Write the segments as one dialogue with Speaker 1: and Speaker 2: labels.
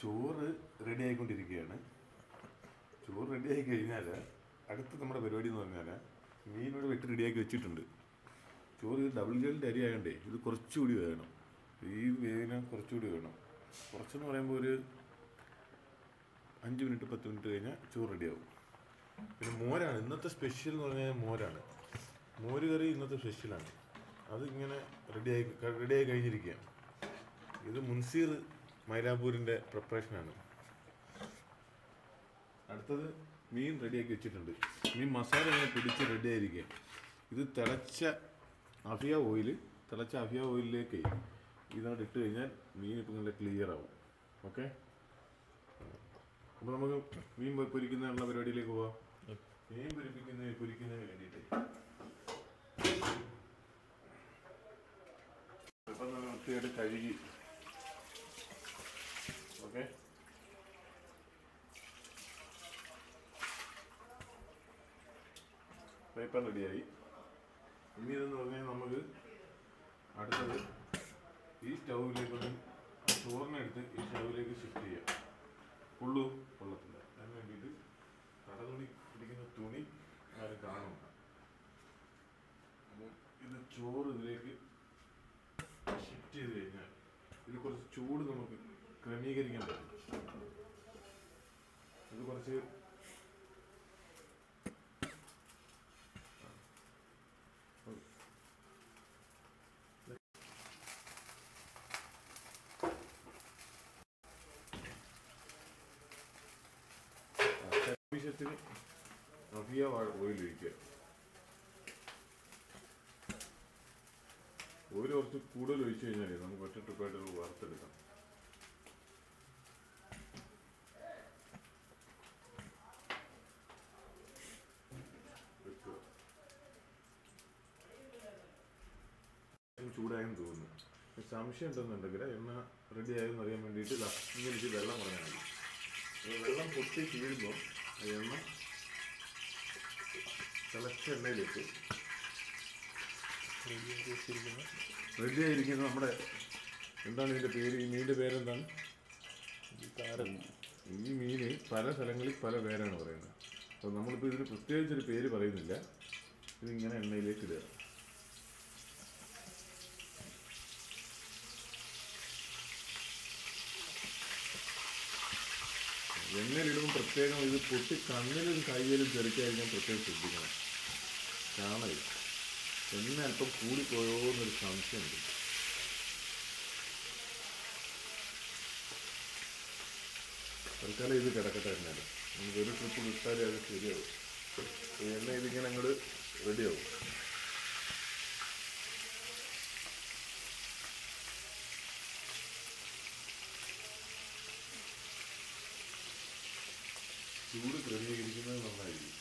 Speaker 1: ചോറ് റെഡി ആയിക്കൊണ്ടിരിക്കുകയാണ്. ചോറ് റെഡി ആയി കഴിഞ്ഞാൽ അടുത്ത നമ്മുടെ പരിപാടി എന്ന് പറഞ്ഞാൽ മീനോട് വെട്ടി റെഡിയാക്കി വെച്ചിട്ടുണ്ട്. ചോറ് ഇത് ഡബിൾ ജെല്ലിന്റെ അരി ആയതുകൊണ്ടേ ഇത് കുറച്ചുകൂടി വേണം. ഈ വേവിന് കുറച്ചുകൂടി വേണം. കുറച്ചെന്ന് പറയുമ്പോൾ ഒരു അഞ്ച് മിനിറ്റ് പത്ത് മിനിറ്റ് കഴിഞ്ഞാൽ ചോറ് റെഡിയാവും പിന്നെ മോരാണ്. ഇന്നത്തെ സ്പെഷ്യൽ എന്ന് പറഞ്ഞാൽ മോരാണ്. മോര് കറി ഇന്നത്തെ സ്പെഷ്യലാണ് അത് ഇങ്ങനെ റെഡിയായി റെഡിയായി കഴിഞ്ഞിരിക്കുകയാണ്. ഇത് മുൻസീർ മൈലാപ്പൂരിന്റെ പ്രിപ്പറേഷനാണ് അടുത്തത് മീൻ റെഡിയാക്കി വെച്ചിട്ടുണ്ട്. മീൻ മസാല ഇങ്ങനെ പിടിച്ച് റെഡിയായിരിക്കുക ഇത് തിളച്ച അഫിയ ഓയിൽ തിളച്ച അഫിയ ഓയിലിലേക്ക് ഇതങ്ങോട്ട് ഇട്ട് കഴിഞ്ഞാൽ മീൻ ഇപ്പം നല്ല ക്ലിയർ ആവും. ഓക്കെ അപ്പോൾ നമുക്ക് മീൻ പൊരിക്കുന്ന പൊരിക്കുന്നതിനുള്ള പരിപാടിയിലേക്ക് പോവാം. മീൻ പൊരിപ്പിക്കുന്ന പൊരിക്കുന്നതിന് വേണ്ടിയിട്ട്. ഇപ്പം നമ്മൾ വൃത്തിയായിട്ട് കഴുകി ഓക്കെ പേപ്പർ റെഡിയായി ഇനി ഇതെന്ന് പറഞ്ഞാൽ നമുക്ക് അടുത്തത് ഈ സ്റ്റൗവിലേക്കൊന്ന് ചോറിനെടുത്ത് ഈ സ്റ്റൗവിലേക്ക് ഷിഫ്റ്റ് ചെയ്യാം. ഉള്ളു കൊള്ളത്തില്ല അതിന് വേണ്ടിയിട്ട് കടതുണി പിടിക്കുന്ന തുണി ആരും കാണും? അപ്പം ഇത് ചോറ് ഇതിലേക്ക് ഷിഫ്റ്റ് ചെയ്ത് കഴിഞ്ഞാൽ ഇത് കുറച്ച് ചൂട് നമുക്ക് ക്രമീകരിക്കാൻ പറ്റും. ഇത് കുറച്ച് ആവശ്യത്തിന് അവിയ ഓയിൽ ഒഴിക്കുക ഓയിൽ കുറച്ച് കൂടുതൽ ഒഴിച്ചു കഴിഞ്ഞാൽ നമുക്ക് ഒറ്റ ട്രിപ്പായിട്ട് വറുത്തെടുക്കാം. ചൂടായെന്ന് തോന്നുന്നു. സംശയം ഉണ്ടെന്നുണ്ടെങ്കിൽ എണ്ണ റെഡി ആയെന്ന് അറിയാൻ വേണ്ടിയിട്ട് ഇച്ചിരി വെള്ളം പറഞ്ഞാൽ മതി. വെള്ളം പൊട്ടി വീഴുമ്പോൾ എണ്ണ തിളച്ച എണ്ണയിലേക്ക്. റെഡി ആയിരിക്കുന്ന നമ്മുടെ എന്താണ് ഇതിന്റെ പേര്? ഈ മീനിന്റെ പേരെന്താണ്?
Speaker 2: ഈ
Speaker 1: മീന് പല സ്ഥലങ്ങളിൽ പല പേരാണ് പറയുന്നത്. അപ്പോൾ നമ്മളിപ്പോൾ ഇതിന് പ്രത്യേകിച്ചൊരു പേര് പറയുന്നില്ല. ഇതിങ്ങനെ എണ്ണയിലേക്ക് ഇടുക. എണ്ണയിലിടുമ്പോൾ പ്രത്യേകം ഇത് പൊട്ടി കണ്ണിലും കയ്യിലും ചെറുക്കായിരിക്കാൻ പ്രത്യേകം ശ്രദ്ധിക്കണം. കാണില്ല എണ്ണ അല്പം കൂടിപ്പോയോ എന്നൊരു സംശയമുണ്ട്. തൽക്കാലം ഇത് കിടക്കട്ടെ എന്നാൽ. നമുക്ക് ഒരു ട്രിപ്പ് കിട്ടാതെ അത് ശരിയാവും. എണ്ണ ഇതിങ്ങനെ അങ്ങോട്ട് റെഡിയാവും ചൂട് ക്രമീകരിക്കുന്നത് നന്നായിരിക്കും.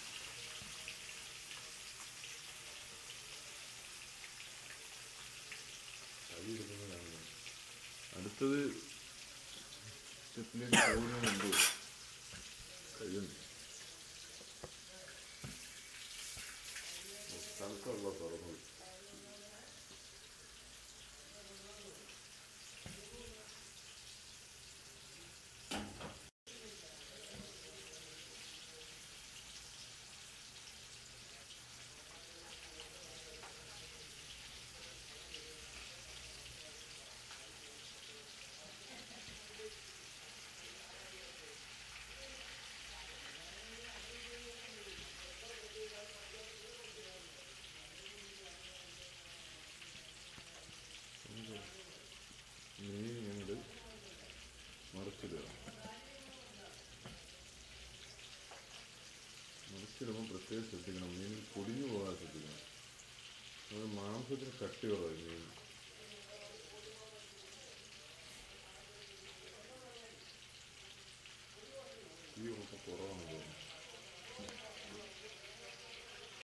Speaker 1: അടുത്തത് തണുപ്പുള്ള തുറന്നു. മീൻ ഞങ്ങൾ മറിച്ചിടുക. മറിച്ചിടുമ്പോൾ പ്രത്യേകം ശ്രദ്ധിക്കണം. മീൻ പൊടിഞ്ഞു പോകാതെ ശ്രദ്ധിക്കണം. അത് മാംസത്തിന് കട്ടി കുറവായി മീൻ.